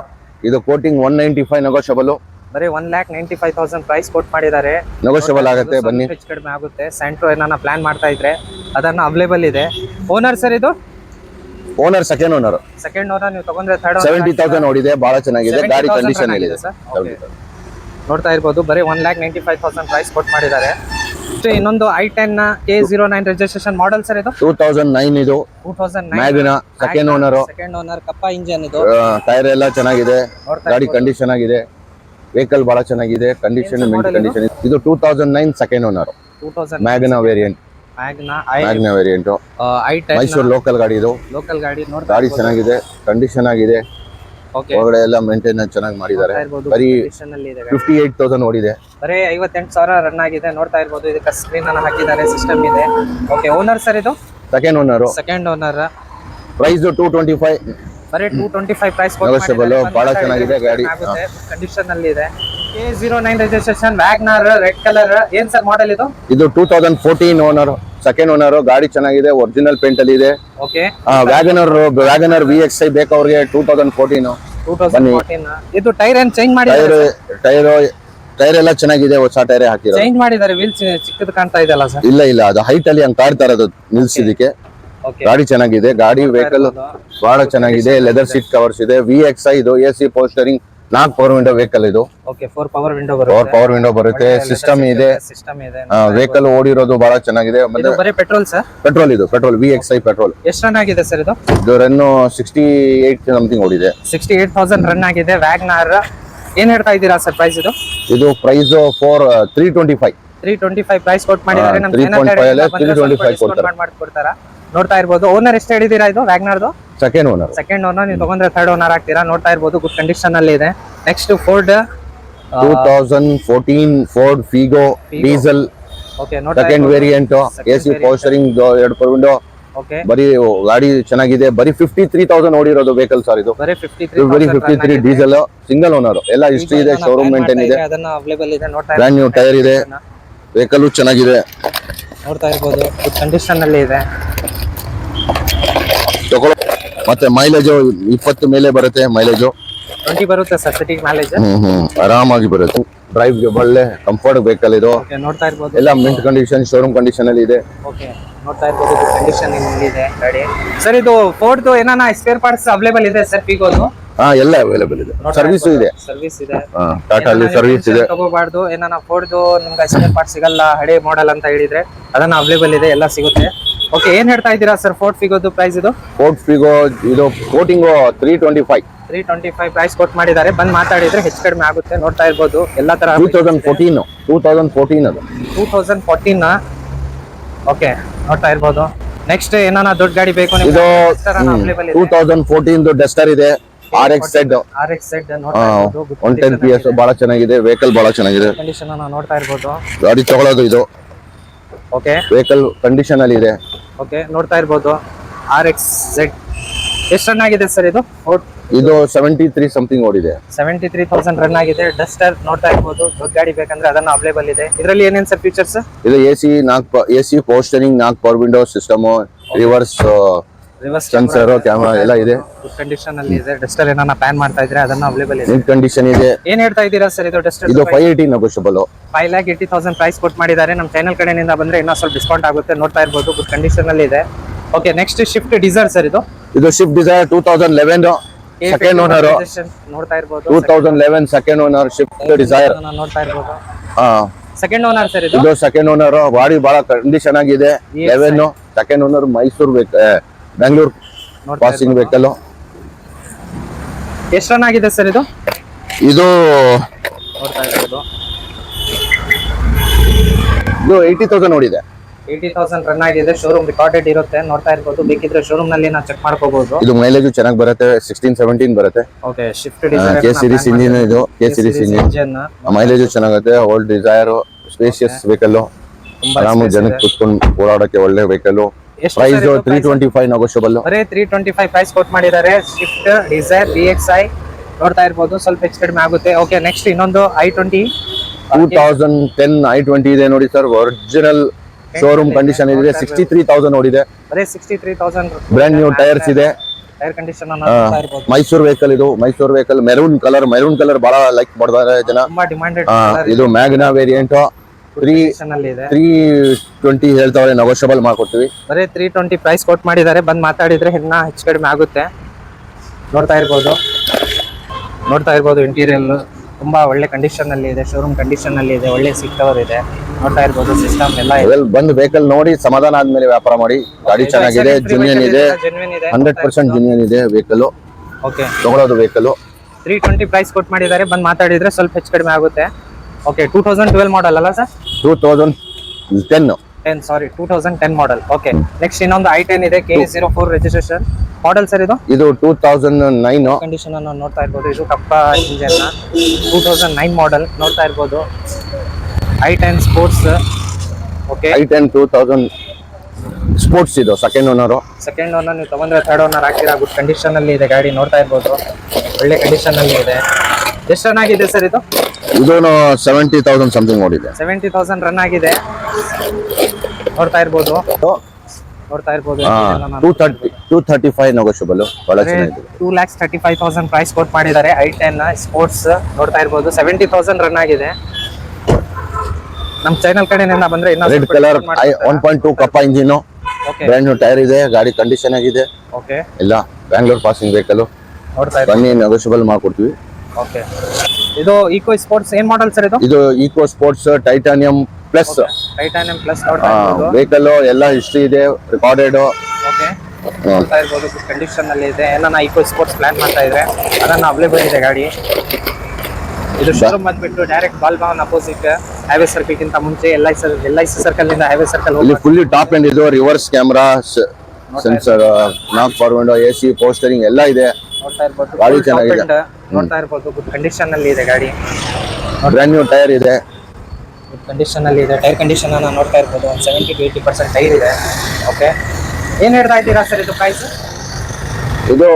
Speaker 2: ಇದು quoting one ninety five negotiable
Speaker 1: ಬರೀ one lakh ninety five thousand price ಕೊಟ್ಟು ಮಾಡಿದ್ದಾರೆ
Speaker 2: ನೆಗೋಷಿಯಬಲ್ ಆಗುತ್ತೆ ಬನ್ನಿ.
Speaker 1: ಹೆಚ್ಚು ಕಡಿಮೆ ಆಗುತ್ತೆ. ಸ್ಯಾಂಟ್ರೋ ಏನಾನ ಪ್ಲಾನ್ ಮಾಡ್ತಾ ಇದ್ರೆ ಅದನ್ನ ಅವೈಲೇಬಲ್ ಇದೆ. ಓನರ್ ಸರ್ ಇದು?
Speaker 2: Owner second owner
Speaker 1: second owner ನೀವು ತಗೊಂಡ್ರೆ ಥರ್ಡ್
Speaker 2: ಸೆವೆಂಟಿ ತೌಸಂಡ್ ನೋಡಿದೆ ಬಹಳ ಚೆನ್ನಾಗಿದೆ ಗಾಡಿ ಕಂಡೀಷನ್ ಇದೆ
Speaker 1: ಸರ್ ನೋಡ್ತಾ ಇರ್ಬೋದು ಬರೀ one lakh ninety five thousand price ಕೊಟ್ಟು ಮಾಡಿದ್ದಾರೆ. ಅಷ್ಟೇ ಇನ್ನೊಂದು I ten K zero nine registration model sir ಇದು?
Speaker 2: ಟೂ ತೌಸಂಡ್ ನೈನ್ ಇದು.
Speaker 1: ಟೂ ತೌಸಂಡ್
Speaker 2: ಮ್ಯಾಗಿನ ಸೆಕೆಂಡ್ ಓನರ್
Speaker 1: ಸೆಕೆಂಡ್ ಓನರ್ ಕಪ್ಪ ಇಂಜನ್ ಇದು.
Speaker 2: ಟೈರ್ ಎಲ್ಲ ಚೆನ್ನಾಗಿದೆ ಗಾಡಿ ಕಂಡೀಷನ್ ಆಗಿದೆ. ವೆಹಿಕಲ್ ಬಹಳ ಚೆನ್ನಾಗಿದೆ ಕಂಡೀಷನ್ ಮಿಂಟ್ ಕಂಡೀಷನ್ ಇದು? Two thousand nine second owner Magna variant
Speaker 1: Magna
Speaker 2: variant Mysuru local ಗಾಡಿ ಇದು.
Speaker 1: ಲೋಕಲ್ ಗಾಡಿ
Speaker 2: ಗಾಡಿ ಚೆನ್ನಾಗಿದೆ ಕಂಡೀಷನ್ ಆಗಿದೆ.
Speaker 1: ಓಕೆ
Speaker 2: ಒಳಗಡೆ ಎಲ್ಲ ಮೇಂಟೈನ್ ಚೆನ್ನಾಗಿ ಮಾಡಿದ್ದಾರೆ. ಬರೀ. ಫಿಫ್ಟಿ ಏಟ್ ತೌಸಂಡ್ ಓಡಿದೆ.
Speaker 1: ಬರೀ ಐವತ್ತೆಂಟು ಸಾವಿರ ರನ್ ಆಗಿದೆ ನೋಡ್ತಾ ಇರ್ಬೋದು. ಇದಕ್ಕೆ ಸ್ಕ್ರೀನ್ ಅನ್ನ ಹಾಕಿದ್ದಾರೆ ಸಿಸ್ಟಮ್ ಇದೆ. ಓಕೆ ಓನರ್ ಸರ್ ಇದು?
Speaker 2: Second owner
Speaker 1: second owner
Speaker 2: price two twenty five
Speaker 1: ಬರೀ ಟೂ ಟ್ವೆಂಟಿ ಫೈವ್ ಪ್ರೈಸ್
Speaker 2: ಬಹಳ ಚೆನ್ನಾಗಿದೆ ಗಾಡಿ.
Speaker 1: ಕಂಡೀಷನ್ ಅಲ್ಲಿ ಇದೆ A zero nine registration Wagon R red colour ಏನ್ ಸರ್ ಮಾಡೆಲ್ ಇದು?
Speaker 2: ಇದು two thousand fourteen owner second owner ಗಾಡಿ ಚೆನ್ನಾಗಿದೆ ಒರಿಜಿನಲ್ ಪೇಂಟ್ ಅಲ್ಲಿ ಇದೆ.
Speaker 1: Okay
Speaker 2: Wagon R Wagon R V X I ಬೇಕವ್ರಿಗೆ two thousand fourteen
Speaker 1: ಇದು ಟೈರ್ ಏನ್ ಚೇಂಜ್
Speaker 2: ಟೈರ್
Speaker 1: ಮಾಡಿದ್ದಾರೆ
Speaker 2: ಟೈರ್ ಟೈರ್ ಎಲ್ಲ ಚೆನ್ನಾಗಿದೆ ಹೊಸ ಟೈರ್ ಹಾಕಿರೋದು.
Speaker 1: ಚೇಂಜ್ ಮಾಡಿದ್ದಾರೆ ವೀಲ್ ಚಿಕ್ಕದು ಕಾಣ್ತಾ ಇದೆಯಲ್ಲ ಸರ್
Speaker 2: ಇಲ್ಲ ಇಲ್ಲ ಅದು ಹೈಟ್ ಅಲ್ಲಿ ಹಂಗ್ ಕಾಡ್ತಾ ಇರೋದು ನಿಲ್ಸಿದಕ್ಕೆ ಗಾಡಿ ಚೆನ್ನಾಗಿದೆ. ಗಾಡಿ ವೆಹಿಕಲ್ ಬಹಳ ಚೆನ್ನಾಗಿದೆ. ಲೆದರ್ ಸೀಟ್ ಕವರ್ಸ್ ಇದೆ. ವಿ ಎಕ್ಸ್ ಐ ಇದು ಎ ಸಿ ಪೋಸ್ಟರಿಂಗ್ ನಾಲ್ಕು ಪವರ್ ವಿಂಡೋ ವೆಹಿಕಲ್ ಇದು.
Speaker 1: Four power window
Speaker 2: power window ಬರುತ್ತೆ. ಸಿಸ್ಟಮ್ ಇದೆ.
Speaker 1: ಸಿಸ್ಟಮ್ ಇದೆ.
Speaker 2: ವೆಹಿಕಲ್ ಓಡಿರೋದು ಬಹಳ ಚೆನ್ನಾಗಿದೆ. ಮತ್ತೆ
Speaker 1: ಪೆಟ್ರೋಲ್ ಸರ್?
Speaker 2: ಪೆಟ್ರೋಲ್ ಇದು petrol V X I petrol
Speaker 1: ಎಷ್ಟು ರನ್ ಆಗಿದೆ ಸರ್ ಇದು?
Speaker 2: ಇದು ರನ್ ಸಿಕ್ಸ್ಟಿ ಏಟ್ ಸಮಥಿಂಗ್ ಓಡಿದೆ.
Speaker 1: ಸಿಕ್ಸ್ಟಿ ಏಟ್ ತೌಸಂಡ್ ರನ್ ಆಗಿದೆ. ವ್ಯಾಗ್ನಾರ್ ಏನ್ ಹೇಳ್ತಾ ಇದ್ದೀರಾ ಸರ್ ಪ್ರೈಸ್ ಇದು?
Speaker 2: ಇದು price four three twenty five
Speaker 1: three twenty five price ಕೊಟ್ಟು ಮಾಡಿದ್ದಾರೆ
Speaker 2: ಹಾ,
Speaker 1: ನಮ್ಮ
Speaker 2: 3.5 ಅಲ್ಲೇ 325 ಕೊಡ್ತಾರೆ.
Speaker 1: ನೋಡ್ತಾ ಇರ್ಬೋದು. ಓನರ್ ಎಷ್ಟು ಹೇಳಿದೀರಾ ಇದು ವ್ಯಾಗ್ನರ್ದು
Speaker 2: ಸೆಕೆಂಡ್ ಓನರ್
Speaker 1: ಸೆಕೆಂಡ್ ಓನರ್ ನೀವು ತಗೊಂಡ್ರೆ ಥರ್ಡ್ ಓನರ್ ಆಗ್ತೀರಾ? ನೋಡ್ತಾ ಇರ್ಬೋದು ಗುಡ್ ಕಂಡೀಷನ್ ಅಲ್ಲಿ ಇದೆ. Next Ford
Speaker 2: two thousand fourteen Ford Figo diesel second variant A
Speaker 1: Second
Speaker 2: C. Power steering ಎರಡು ಪರ್ ವಿಂಡೋ ಬರೀ ಗಾಡಿ ಚೆನ್ನಾಗಿದೆ. ಬರೀ ಫಿಫ್ಟಿ ತ್ರೀ ತೌಸಂಡ್ ಓಡಿರೋದು ವೆಹಿಕಲ್ ಸರ್ ಇದು.
Speaker 1: ಬರೀ fifty three
Speaker 2: diesel single owner ಎಲ್ಲ ಹಿಸ್ಟ್ರಿ ಇದೆ ಶೋರೂಮ್ ಮೇಂಟೈನ್ ಇದೆ. ಬ್ರ್ಯಾಂಡ್ ನ್ಯೂ ಟೈರ್ ಇದೆ ವೆಹಿಕಲ್ ಚೆನ್ನಾಗಿದೆ.
Speaker 1: ನೋಡ್ತಾ ಇರ್ಬೋದು. ಗುಡ್ ಕಂಡೀಷನ್ ಅಲ್ಲಿ ಇದೆ.
Speaker 2: ತಗೊಳ್ಳೋ. ಮತ್ತೆ ಮೈಲೇಜ್ ಇಪ್ಪತ್ತು ಮೇಲೆ ಬರುತ್ತೆ ಮೈಲೇಜು
Speaker 1: ಟ್ವೆಂಟಿ ಬರುತ್ತೆ sir city mileage
Speaker 2: hmm hmm. ಆರಾಮಾಗಿ ಬರುತ್ತೆ. ಡ್ರೈವ್ಗೆ ಒಳ್ಳೆ ಕಂಫರ್ಟ್ ವೆಹಿಕಲ್ ಇದು.
Speaker 1: ಓಕೆ ನೋಡ್ತಾ ಇರ್ಬೋದು.
Speaker 2: ಎಲ್ಲ ಮಿಂಟ್ ಕಂಡೀಷನ್ ಶೋರೂಮ್ ಕಂಡೀಷನ್ ಅಲ್ಲಿ ಇದೆ.
Speaker 1: ಓಕೆ ನೋಡ್ತಾ ಇರ್ಬೋದು. ಕಂಡೀಷನ್ ಇದೆ ಗಾಡಿ. ಸರ್ ಇದು ಫೋರ್ಡ್ ಏನಾನ ಸ್ಪೇರ್ ಪಾರ್ಟ್ಸ್ ಅವೈಲೇಬಲ್ ಇದೆ ಸರ್ ಪೀಗೋದು
Speaker 2: ಹಾ ಎಲ್ಲ ಅವೈಲೇಬಲ್ ಇದೆ. ಸರ್ವಿಸ್ ಇದೆ.
Speaker 1: ಸರ್ವಿಸ್ ಇದೆ.
Speaker 2: ಹಾ ಟಾಟಾ ಅಲ್ಲಿ ಸರ್ವಿಸ್ ಇದೆ.
Speaker 1: ತಗೋಬಾರ್ದು ಏನಾನ ಫೋರ್ಡ್ದು ನಿಮ್ಗೆ ಸ್ಪೇರ್ ಪಾರ್ಟ್ ಸಿಗಲ್ಲ ಹಳೆ ಮಾಡೆಲ್ ಅಂತ ಹೇಳಿದ್ರೆ ಅದನ್ನ ಅವೈಲೇಬಲ್ ಇದೆ ಎಲ್ಲ ಸಿಗುತ್ತೆ. ಓಕೆ ಏನ್ ಹೇಳ್ತಾ ಇದ್ದೀರಾ ಸರ್ ಫೋರ್ಡ್ ಫಿಗೋದು ಪ್ರೈಸ್ ಇದು?
Speaker 2: ಫೋರ್ಟ್ ಫಿಗೋ ಇದು quoting three twenty five
Speaker 1: three twenty five price ಕೊಟ್ಟು ಮಾಡಿದ್ದಾರೆ. ಬಂದ್ ಮಾತಾಡಿದ್ರೆ ಹೆಚ್ಚು ಕಡಿಮೆ ಆಗುತ್ತೆ ನೋಡ್ತಾ ಇರ್ಬೋದು. ಎಲ್ಲ ತರ
Speaker 2: two thousand fourteen two thousand fourteen ಅದು.
Speaker 1: ಟೂ ತೌಸಂಡ್ ಫೋರ್ಟೀನ್ ಓಕೆ ನೋಡ್ತಾ ಇರ್ಬೋದು. ನೆಕ್ಸ್ಟ್ ಏನಾನ ದೊಡ್ಡ ಗಾಡಿ ಬೇಕು
Speaker 2: ಇದು
Speaker 1: available
Speaker 2: two thousand fourteen Duster ಇದೆ. R X Z
Speaker 1: R X Z
Speaker 2: one ten P S ಬಹಳ ಚೆನ್ನಾಗಿದೆ. ವೆಹಿಕಲ್ ಬಹಳ ಚೆನ್ನಾಗಿದೆ.
Speaker 1: ಕಂಡೀಷನ್ ನೋಡ್ತಾ ಇರ್ಬೋದು.
Speaker 2: ಗಾಡಿ ತಗೊಳ್ಳೋದು ಇದು.
Speaker 1: ಓಕೆ
Speaker 2: ವೆಹಿಕಲ್ ಕಂಡೀಷನ್ ಅಲ್ಲಿ ಇದೆ.
Speaker 1: ಓಕೆ ನೋಡ್ತಾ ಇರ್ಬೋದು. ಆರ್ ಎಕ್ಸ್ ಸೆಡ್ ಎಷ್ಟು ರನ್ ಆಗಿದೆ ಸರ್ ಇದು?
Speaker 2: ಇದು ಸೆವೆಂಟಿ ತ್ರೀ ಸಮಥಿಂಗ್ ಓಡಿದೆ.
Speaker 1: ಸೆವೆಂಟಿ ತ್ರೀ ತೌಸಂಡ್ ರನ್ ಆಗಿದೆ. ಡಸ್ಟರ್ ನೋಡ್ತಾ ಇರ್ಬೋದು. ದೊಡ್ಡ ಗಾಡಿ ಬೇಕಂದ್ರೆ ಅದನ್ನ ಅವೈಲೇಬಲ್ ಇದೆ. ಇದರಲ್ಲಿ ಏನೇನ್ ಸರ್ ಫೀಚರ್ಸ್
Speaker 2: ಇದು ಎ ಸಿ ನಾಲ್ಕು ಎ ಸಿ ಪೋಸ್ಟರಿಂಗ್ ನಾಲ್ಕು power window system reverse sensor camera ಎಲ್ಲ ಇದೆ.
Speaker 1: ಗುಡ್ ಕಂಡೀಷನ್ ಅಲ್ಲಿ ಇದೆ. ಡಸ್ಟರ್ ಏನನ್ನ ಪ್ಲಾನ್ ಮಾಡ್ತಾ ಇದ್ರೆ ಅದನ್ನ ಅವೈಲೇಬಲ್ ಇದೆ.
Speaker 2: ಗುಡ್ ಕಂಡೀಷನ್ ಇದೆ.
Speaker 1: ಏನ್ ಹೇಳ್ತಾ ಇದ್ದೀರಾ ಸರ್ ಇದು ಡಸ್ಟರ್
Speaker 2: ಇದು five eighty negotiable
Speaker 1: five lakh eighty thousand price ಕೊಟ್ ಮಾಡಿದ್ದಾರೆ. ನಮ್ಮ ಚಾನೆಲ್ ಕಡೆಯಿಂದ ಬಂದ್ರೆ ಇನ್ನೂ ಸ್ವಲ್ಪ ಡಿಸ್ಕೌಂಟ್ ಆಗುತ್ತೆ. ನೋಡ್ತಾ ಇರಬಹುದು ಗುಡ್ ಕಂಡೀಷನ್ ಅಲ್ಲಿ ಇದೆ. Okay next Swift Dzire sir ಇದು?
Speaker 2: ಇದು Swift Dzire two thousand eleven second owner
Speaker 1: ನೋಡ್ತಾ
Speaker 2: thousand eleven second owner Swift Dzire
Speaker 1: ನೋಡ್ತಾ ಇರಬಹುದು
Speaker 2: ಆ
Speaker 1: ಸೆಕೆಂಡ್ ಓನರ್ ಸರ್ ಇದು?
Speaker 2: ಇದು ಸೆಕೆಂಡ್ ಓನರ್ ಗಾಡಿ ಬಹಳ ಕಂಡೀಷನ್ ಆಗಿದೆ.
Speaker 1: EXI.
Speaker 2: Eleven second owner Mysuru Bengaluru passing vehicle.
Speaker 1: ಎಷ್ಟು ರನ್ ಆಗಿದೆ ಸರ್ ಇದು?
Speaker 2: ಇದು ಇದು ಏಯ್ಟಿ ತೌಸಂಡ್ ನೋಡಿದೆ
Speaker 1: ಏಯ್ಟಿ ತೌಸಂಡ್ ರನ್ ಆಗಿದೆ. ಶೋರೂಮ್ ರಿಕಾರ್ಡೆಡ್ ಇರುತ್ತೆ. ನೋಡ್ತಾ ಇರ್ಬೋದು. ಬೇಕಿದ್ರೆ ಶೋರೂಮ್ನಲ್ಲಿ ನಾವು ಚೆಕ್ ಮಾಡ್ಕೋಬಹುದು
Speaker 2: ಇದು ಮೈಲೇಜ್ ಚೆನ್ನಾಗಿ ಬರುತ್ತೆ. ಸಿಕ್ಸ್ಟೀನ್ ಸೆವೆಂಟೀನ್ ಬರುತ್ತೆ.
Speaker 1: Okay Swift
Speaker 2: K series engine ಇದು. ಕೆ ಸಿರೀಸ್ ಇಂಜಿನ್ ಮೈಲೇಜ್ ಚೆನ್ನಾಗುತ್ತೆ ಓಲ್ಡ್ ಡಿಸೈರ್ ಸ್ಪೇಷಿಯಸ್ ವೆಹಿಕಲ್
Speaker 1: ತುಂಬಾ
Speaker 2: ಆರಾಮಾಗಿ ಜನಕ್ಕೆ ಕುತ್ಕೊಂಡು ಓಡಾಡಕ್ಕೆ ಒಳ್ಳೆ vehicle price three? Twenty five negotiable
Speaker 1: ಬರೀ ತ್ರೀ ಟ್ವೆಂಟಿ ಫೈವ್ ಪ್ರೈಸ್ ಕೊಟ್ ಮಾಡಿದ್ದಾರೆ. Swift Dzire B X I ನೋಡ್ತಾ ಇರ್ಬೋದು. ಸ್ವಲ್ಪ ಹೆಚ್ಚು ಕಡಿಮೆ ಆಗುತ್ತೆ. ಓಕೆ ನೆಕ್ಸ್ಟ್ ಇನ್ನೊಂದು i twenty
Speaker 2: two thousand ten i twenty ಇದೆ ನೋಡಿ ಸರ್ ಒರಿಜಿನಲ್ ಶೋರೂಮ್ ಕಂಡೀಷನ್ ಇದೆ. ಸಿಕ್ಸ್ಟಿ ತ್ರೀ ತೌಸಂಡ್ ನೋಡಿದೆ
Speaker 1: ಬರೀ sixty three thousand
Speaker 2: brand new tyres ಇದೆ.
Speaker 1: ಟೈರ್ ಕಂಡೀಷನ್
Speaker 2: ಮೈಸೂರು ವೆಹಿಕಲ್ ಇದು. Mysuru vehicle maroon colour maroon colour ಬಹಳ ಲೈಕ್ ಮಾಡ್ತಾರೆ ಜನ. ಇದು. ಮ್ಯಾಗ್ನಾ ವೇರಿಯಂಟ್ ತ್ರೀ
Speaker 1: ಅಲ್ಲಿ ಇದೆ
Speaker 2: ತ್ರೀ ಟ್ವೆಂಟಿ ಹೇಳ್ತಾವ್ರೆ ನೆಗೋಷಿಯಬಲ್ ಮಾಡ್ಕೊಡ್ತೀವಿ.
Speaker 1: ಬರೀ ತ್ರೀ ಟ್ವೆಂಟಿ ಪ್ರೈಸ್ ಕೊಟ್ ಮಾಡಿದ್ದಾರೆ ಬಂದ್ ಮಾತಾಡಿದ್ರೆ ಇನ್ನ ಹೆಚ್ಚು ಕಡಿಮೆ ಆಗುತ್ತೆ. ನೋಡ್ತಾ ಇರ್ಬೋದು. ನೋಡ್ತಾ ಇರ್ಬೋದು ಇಂಟೀರಿಯಲ್ ತುಂಬಾ ಒಳ್ಳೆ ಕಂಡೀಷನ್ ಅಲ್ಲಿ ಇದೆ ಶೋರೂಮ್ ಕಂಡೀಷನ್ ಅಲ್ಲಿ ಇದೆ ಒಳ್ಳೆ ಸೀಟ್ ಕವರ್ ಇದೆ. ನೋಡ್ತಾ ಇರ್ಬೋದು ಸಿಸ್ಟಮ್ ಎಲ್ಲ ಇದೆ.
Speaker 2: ಬಂದು ವೆಹಿಕಲ್ ನೋಡಿ ಸಮಾಧಾನ ಆದ್ಮೇಲೆ ವ್ಯಾಪಾರ ಮಾಡಿ. ಗಾಡಿ ಚೆನ್ನಾಗಿದೆ ಜುನಿಯನ್ ಇದೆ.
Speaker 1: ಜೆನ್ವಿನ್ ಇದೆ.
Speaker 2: ಹಂಡ್ರೆಡ್ ಪರ್ಸೆಂಟ್ ಜುನಿಯನ್ ಇದೆ ವೆಹಿಕಲ್
Speaker 1: ಓಕೆ
Speaker 2: ತಗೊಳ್ಳೋದು ವೆಹಿಕಲ್
Speaker 1: ತ್ರೀ ಟ್ವೆಂಟಿ ಪ್ರೈಸ್ ಕೊಟ್ಟು ಮಾಡಿದ್ದಾರೆ ಬಂದ್ ಮಾತಾಡಿದ್ರೆ ಸ್ವಲ್ಪ ಹೆಚ್ಚು ಕಡಿಮೆ ಆಗುತ್ತೆ. Okay two thousand twelve model ಅಲ್ಲ sir
Speaker 2: two thousand ten
Speaker 1: ten sorry two thousand ten model okay next ಇನ್ನೊಂದು ಐ ಟೆನ್ ಇದೆ K zero four registration model sir ಇದು?
Speaker 2: ಇದು ಟೂ ತೌಸಂಡ್ ನೈನ್
Speaker 1: ಕಂಡೀಷನ್ ಅನ್ನು ನೋಡ್ತಾ ಇರ್ಬೋದು. ಇದು kappa engine two thousand nine model ನೋಡ್ತಾ ಇರ್ಬೋದು. I ten sports okay
Speaker 2: i ten two thousand sports ಇದು ಸೆಕೆಂಡ್ ಓನರು
Speaker 1: ಸೆಕೆಂಡ್ ಓನರ್ ನೀವು ತಗೊಂಡ್ರೆ ಥರ್ಡ್ ಓನರ್ ಹಾಕಿರ ಗುಡ್ ಕಂಡೀಷನ್ ಅಲ್ಲಿ ಇದೆ ಗಾಡಿ ನೋಡ್ತಾ ಇರ್ಬೋದು. ಒಳ್ಳೆ ಕಂಡೀಷನ್ ಅಲ್ಲಿ ಇದೆ. ಎಷ್ಟು ರನ್ ಆಗಿದೆ ಸರ್ ಇದು?
Speaker 2: ಇದು ಸೆವೆಂಟಿ ತೌಸಂಡ್ ಸಮಥಿಂಗ್ ಓಡಿದೆ.
Speaker 1: ಸೆವೆಂಟಿ ತೌಸಂಡ್ ರನ್ ಆಗಿದೆ. ನೋಡ್ತಾ ಇರ್ಬೋದು. ನೋಡ್ತಾ ಇರ್ಬೋದು.
Speaker 2: Two thirty two thirty five negotiable ಬಹಳ ಚೆನ್ನಾಗಿದೆ.
Speaker 1: Two lakhs thirty five thousand price ಕೊಟ್ ಮಾಡಿದ್ದಾರೆ. ಐ ಟೆನ್ ಸ್ಪೋರ್ಟ್ಸ್ ನೋಡ್ತಾ ಇರ್ಬೋದು. ಸೆವೆಂಟಿ ತೌಸಂಡ್ ರನ್ ಆಗಿದೆ. ನಮ್ಮ ಚಾನಲ್ ಕಡೆಯಿಂದ ಬಂದ್ರೆ ಇನ್ನೂ
Speaker 2: red colour one point two kappa engine brand new tyre ಇದೆ ಗಾಡಿ ಕಂಡೀಷನ್ ಆಗಿದೆ.
Speaker 1: ಓಕೆ
Speaker 2: ಇಲ್ಲ ಬ್ಯಾಂಗ್ಳೂರ್ ಪಾಸಿಂಗ್ ವೆಹಿಕಲ್ ಬನ್ನಿ ನೆಗೋಷಿಯಬಲ್ ಮಾಡ್ಕೊಡ್ತೀವಿ.
Speaker 1: ಓಕೆ. ಇದು ಈಕೋ ಸ್ಪೋರ್ಟ್ಸ್ ಏನ್ ಮಾಡಲ್ ಸರ್ ಇದು?
Speaker 2: ಇದು EcoSport titanium plus
Speaker 1: titanium plus
Speaker 2: vehicle ಎಲ್ಲ ಹಿಸ್ಟ್ರಿ ಇದೆ ರೆಕಾರ್ಡೆಡ್
Speaker 1: ಓಕೆ. ನೋಡ್ತಾ ಇರ್ಬೋದು ಗುಡ್ ಕಂಡೀಷನ್ ಅಲ್ಲಿ ಇದೆ. ಏನನ್ನ ಈಕೋ ಸ್ಪೋರ್ಟ್ಸ್ ಪ್ಲಾನ್ ಮಾಡ್ತಾ ಇದ್ರೆ ಅದನ್ನ ಅವೈಲೇಬಲ್ ಇದೆ ಗಾಡಿ. ಇದು ಶೋರೂಮ್ ಬಂದ್ಬಿಟ್ಟು direct Bal Bhavan opposite highway circle ಗಿಂತ ಮುಂಚೆ L I sir L I C circle ಇಂದ ಹೈವೇ ಸರ್ಕಲ್
Speaker 2: ಇಲ್ಲಿ ಫುಲ್ಲಿ ಟಾಪ್ ಎಂಡ್ ಇದು ರಿವರ್ಸ್ ಕ್ಯಾಮ್ರಾ ಸೆನ್ಸರ್ ನಾಕ್ forward A C power steering ಎಲ್ಲ ಇದೆ.
Speaker 1: ನೋಡ್ತಾ ಇರ್ಬೋದು.
Speaker 2: ಗಾಡಿ
Speaker 1: full top
Speaker 2: ಚೆನ್ನಾಗಿದೆ.
Speaker 1: end ನೋಡ್ತಾ ಇರ್ಬೋದು. ಗುಡ್ ಕಂಡೀಷನ್ ಅಲ್ಲಿ ಇದೆ ಗಾಡಿ.
Speaker 2: ಬ್ರ್ಯಾಂಡ್ ನ್ಯೂ ಟೈರ್ ಇದೆ.
Speaker 1: ಗುಡ್ ಕಂಡೀಷನ್ ಅಲ್ಲಿ ಇದೆ. ಟೈರ್ ಕಂಡೀಷನ್ ಅನ್ನ ನೋಡ್ತಾ ಇರ್ಬೋದು. ಒಂದು seventy to eighty percent tyre ಇದೆ. ಓಕೆ ಏನ್ ಹೇಳ್ತಾ ಇದ್ದೀರಾ ಸರ್ ಇದು ಪ್ರೈಸ್
Speaker 2: ಇದು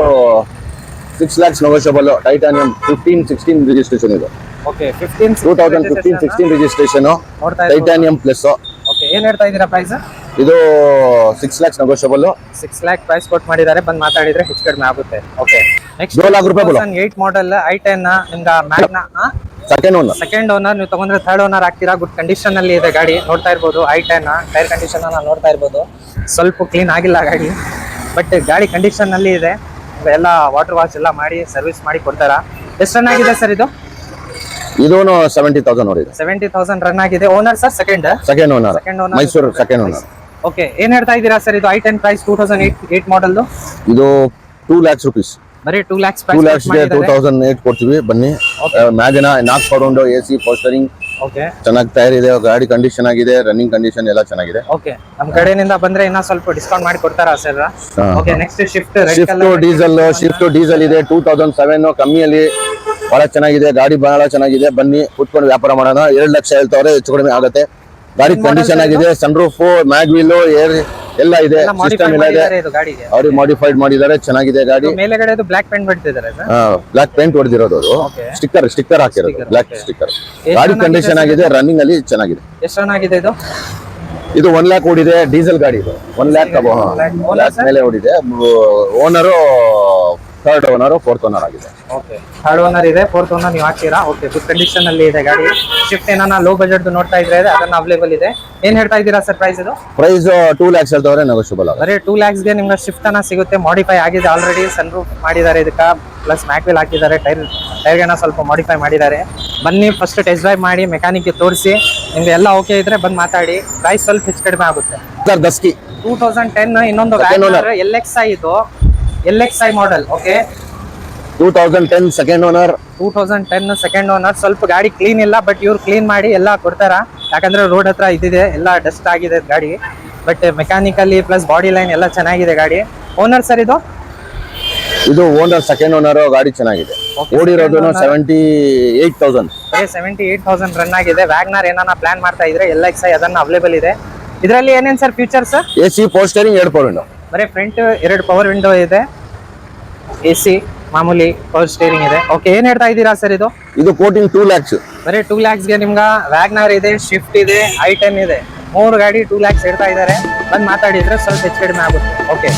Speaker 2: six lakhs negotiable titanium fifteen sixteen registration ಇದು.
Speaker 1: Okay fifteen
Speaker 2: two thousand fifteen sixteen registration
Speaker 1: ನೋಡ್ತಾ ಇರ್ಬೋದು.
Speaker 2: ಟೈಟಾನಿಯಂ ಪ್ಲಸ್
Speaker 1: ಓಕೆ ಏನ್ ಹೇಳ್ತಾ ಇದ್ದೀರಾ ಪ್ರೈಸ್
Speaker 2: ಇದು six lakhs negotiable
Speaker 1: six lakh price ಕೊಟ್ಟು ಮಾಡಿದ್ದಾರೆ ಬಂದು ಮಾತಾಡಿದ್ರೆ ಹೆಚ್ಚು ಕಡಿಮೆ ಆಗುತ್ತೆ. ಓಕೆ ನೆಕ್ಸ್ಟ್
Speaker 2: ದೋ ಲಾಖ ರೂಪಾಯಿ ಬೋಲೋ.
Speaker 1: ಏಟ್ ಮಾಡೆಲ್ ಐ ಟೆನ್ ನಿಮ್ಗೆ Magna
Speaker 2: second owner
Speaker 1: second owner ನೀವು ತಗೊಂಡ್ರೆ ಥರ್ಡ್ ಓನರ್ ಆಗ್ತೀರಾ ಗುಡ್ ಕಂಡೀಷನ್ ಅಲ್ಲಿ ಇದೆ ಗಾಡಿ ನೋಡ್ತಾ ಇರ್ಬೋದು ಐ ಟೆನ್ ಟೈರ್ ಕಂಡೀಷನ್ ಅನ್ನ ನೋಡ್ತಾ ಇರ್ಬೋದು. ಸ್ವಲ್ಪ ಕ್ಲೀನ್ ಆಗಿಲ್ಲ ಗಾಡಿ ಬಟ್ ಗಾಡಿ ಕಂಡೀಷನ್ ಅಲ್ಲಿ ಇದೆ. ಎಲ್ಲ ವಾಟರ್ ವಾಶ್ ಎಲ್ಲ ಮಾಡಿ ಸರ್ವಿಸ್ ಮಾಡಿ ಕೊಡ್ತಾರ? ಎಷ್ಟು ರನ್ ಆಗಿದೆ ಸರ್ ಇದು?
Speaker 2: ಇದೂನು ಸೆವೆಂಟಿ ತೌಸಂಡ್ ನೋಡಿದೆ.
Speaker 1: ಸೆವೆಂಟಿ ತೌಸಂಡ್ ರನ್ ಆಗಿದೆ. Owner sir second
Speaker 2: second owner
Speaker 1: second owner
Speaker 2: Mysuru second owner
Speaker 1: okay ಏನ್ ಹೇಳ್ತಾ ಇದ್ದೀರಾ ಸರ್ ಇದು i ten price two thousand eight eight model
Speaker 2: ಇದು ಟೂ ಲ್ಯಾಕ್ಸ್ ರುಪೀಸ್
Speaker 1: ಬರೀ ಟೂ ಲ್ಯಾಕ್ಸ್
Speaker 2: ಟೂ
Speaker 1: ಲ್ಯಾಕ್ಸ್
Speaker 2: ಲ್ಯಾಕ್ಸ್ಗೆ ಟೂ ತೌಸಂಡ್ ಏಟ್ ಕೊಡ್ತೀವಿ ಬನ್ನಿ. ಮ್ಯಾಗಿನ ನಾಕ್ pound A C power steering
Speaker 1: okay
Speaker 2: ಚೆನ್ನಾಗಿ ತಯಾರಿದೆ ಗಾಡಿ ಕಂಡೀಷನ್ ಆಗಿದೆ ರನ್ನಿಂಗ್ ಕಂಡೀಷನ್ ಎಲ್ಲ ಚೆನ್ನಾಗಿದೆ.
Speaker 1: ಓಕೆ ನಮ್ಮ ಕಡೆಯಿಂದ ಬಂದ್ರೆ ಇನ್ನ ಸ್ವಲ್ಪ ಡಿಸ್ಕೌಂಟ್ ಮಾಡಿ ಕೊಡ್ತಾರಾ sir okay next Swift
Speaker 2: Swift diesel Swift diesel ಇದೆ ಟೂ ತೌಸಂಡ್ ಸೆವೆನ್ ಕಮ್ಮಿಯಲ್ಲಿ ಬಹಳ ಚೆನ್ನಾಗಿದೆ ಗಾಡಿ ಬಹಳ ಚೆನ್ನಾಗಿದೆ. ಬನ್ನಿ ಕುತ್ಕೊಂಡು ವ್ಯಾಪಾರ ಮಾಡೋಣ. ಎರಡು ಲಕ್ಷ ಹೇಳ್ತಾವ್ರೆ ಹೆಚ್ಚು ಕಡಿಮೆ ಆಗುತ್ತೆ. ಗಾಡಿ ಕಂಡೀಷನ್ ಆಗಿದೆ sun roof mag wheel air ಎಲ್ಲ ಇದೆ ಸಿಸ್ಟಮ್ ಎಲ್ಲ ಇದೆ. ಅವ್ರಿಗೆ ಮಾಡಿಫೈಡ್ ಮಾಡಿದ್ದಾರೆ ಚೆನ್ನಾಗಿದೆ ಗಾಡಿ.
Speaker 1: ಮೇಲೆಗಡೆ black paint sir?
Speaker 2: Black paint ಹೊಡೆದಿರೋದು ಅದು. ಸ್ಟಿಕ್ಕರ್ ಸ್ಟಿಕ್ಕರ್ ಹಾಕಿರೋದು ಬ್ಲಾಕ್. ಸ್ಟಿಕ್ಕರ್ ಗಾಡಿ ಕಂಡೀಷನ್ ಆಗಿದೆ ರನ್ನಿಂಗ್ ಅಲ್ಲಿ ಚೆನ್ನಾಗಿದೆ.
Speaker 1: ಎಷ್ಟು ರನ್ ಆಗಿದೆ ಇದು?
Speaker 2: ಇದು ಒನ್ ಲ್ಯಾಕ್ ಓಡಿದೆ ಡೀಸೆಲ್ ಗಾಡಿ ಇದು. ಒನ್ ಲ್ಯಾಕ್ ಲ್ಯಾಕ್ ಮೇಲೆ ಓಡಿದೆ. Owner third owner fourth owner ಆಗಿದೆ.
Speaker 1: ಓಕೆ ಥರ್ಡ್ ಓನರ್ ಇದೆ ಫೋರ್ತ್ ಓನರ್ ನೀವು ಹಾಕ್ತೀರಾ? ಓಕೆ ಗುಡ್ ಕಂಡೀಷನ್ ಅಲ್ಲಿ ಇದೆ ಗಾಡಿ. ಶಿಫ್ಟ್ ಏನಾನ ಲೋ ಬಜೆಟ್ ನೋಡ್ತಾ ಇದ್ರೆ ಅದನ್ನ ಅವೈಲೇಬಲ್ ಇದೆ. ಏನ್ ಹೇಳ್ತಾ ಇದ್ದೀರಾ ಸರ್ ಪ್ರೈಸ್ ಇದು?
Speaker 2: ಪ್ರೈಸ್ ಟೂ ಲ್ಯಾಕ್ಸ್ ಹೇಳ್ತವ್ರೆ ನೆಗೋಷಿಯಬಲ್
Speaker 1: ಬರೀ ಟೂ ಲ್ಯಾಕ್ಸ್ಗೆ ನಿಮ್ಗೆ ಶಿಫ್ಟ್ ಅನ್ನ ಸಿಗುತ್ತೆ ಮಾಡಿಫೈ ಆಗಿದೆ ಆಲ್ರೆಡಿ ಸನ್ ರೂಫ್ ಮಾಡಿದ್ದಾರೆ ಇದಕ್ಕೆ ಪ್ಲಸ್ ಮ್ಯಾಕ್ವಿಲ್ ಹಾಕಿದ್ದಾರೆ ಟೈರ್ ಟೈರ್ಗೆನ ಸ್ವಲ್ಪ ಮಾಡಿಫೈ ಮಾಡಿದ್ದಾರೆ. ಬನ್ನಿ ಫಸ್ಟ್ ಟೆಸ್ಟ್ ಡ್ರೈವ್ ಮಾಡಿ ಮೆಕ್ಯಾನಿಕ್ಗೆ ತೋರಿಸಿ ನಿಮ್ಗೆ ಎಲ್ಲ ಓಕೆ ಇದ್ರೆ ಬಂದು ಮಾತಾಡಿ ಪ್ರೈಸ್ ಸ್ವಲ್ಪ ಹೆಚ್ಚು ಕಡಿಮೆ ಆಗುತ್ತೆ.
Speaker 2: ಸರ್ ದಸ್ಕಿ
Speaker 1: ಟೂ ತೌಸಂಡ್ ಟೆನ್ ಇನ್ನೊಂದು. ಎಲ್ ಎಕ್ಸ್ ಇದು L X I model okay
Speaker 2: two thousand ten second owner
Speaker 1: two thousand ten second owner ಸ್ವಲ್ಪ ಗಾಡಿ ಕ್ಲೀನ್ ಇಲ್ಲ ಬಟ್ ಇವ್ರು ಕ್ಲೀನ್ ಮಾಡಿ ಎಲ್ಲ ಕೊಡ್ತಾರ? ಯಾಕಂದ್ರೆ ರೋಡ್ ಹತ್ರ ಇದಿದೆ ಎಲ್ಲ ಡಸ್ಟ್ ಆಗಿದೆ ಗಾಡಿ. But mechanically plus body line ಎಲ್ಲ ಚೆನ್ನಾಗಿದೆ ಗಾಡಿ. ಓನರ್ ಸರ್ ಇದು?
Speaker 2: ಇದು ಓನರ್ ಸೆಕೆಂಡ್ ಓನರ್ ಗಾಡಿ ಚೆನ್ನಾಗಿದೆ. ಓಡಿರೋದು. Seventy eight thousand
Speaker 1: seventy eight thousand run ಆಗಿದೆ. ವ್ಯಾಗ್ನರ್ ಏನಾನ ಪ್ಲಾನ್ ಮಾಡ್ತಾ ಇದ್ರೆ ಎಲ್ ಎಕ್ಸ್ ಐ ಅದನ್ನ ಅವೈಲೇಬಲ್ ಇದೆ. ಇದರಲ್ಲಿ ಏನೇನು ಸರ್ ಫೀಚರ್ಸ್
Speaker 2: ಎ ಸಿ ಪೋಸ್ಟರಿಂಗ್ ಎರಡು ಪವರ್ ವಿಂಡೋ
Speaker 1: ಬರೀ ಫ್ರಂಟ್ ಎರಡು ಪವರ್ ವಿಂಡೋ ಇದೆ. ಎ ಸಿ ಮಾಮೂಲಿ ಪವರ್ ಸ್ಟೇರಿಂಗ್ ಇದೆ. ಓಕೆ ಏನ್ ಹೇಳ್ತಾ ಇದ್ದೀರಾ ಸರ್ ಇದು?
Speaker 2: ಇದು ಕೋಟಿಂಗ್ ಟೂ ಲ್ಯಾಕ್ಸ್
Speaker 1: ಬರೀ ಟೂ ಲ್ಯಾಕ್ಸ್ಗೆ ನಿಮ್ಗೆ ವ್ಯಾಗ್ನರ್ ಇದೆ ಶಿಫ್ಟ್ ಇದೆ ಐ ಟೆನ್ ಇದೆ. ಮೂರು ಗಾಡಿ ಟೂ ಲ್ಯಾಕ್ಸ್ ಹೇಳ್ತಾ ಇದ್ದಾರೆ. ಬಂದು ಮಾತಾಡಿದ್ರೆ ಸ್ವಲ್ಪ ಹೆಚ್ಚು ಕಡಿಮೆ ಆಗುತ್ತೆ. ಓಕೆ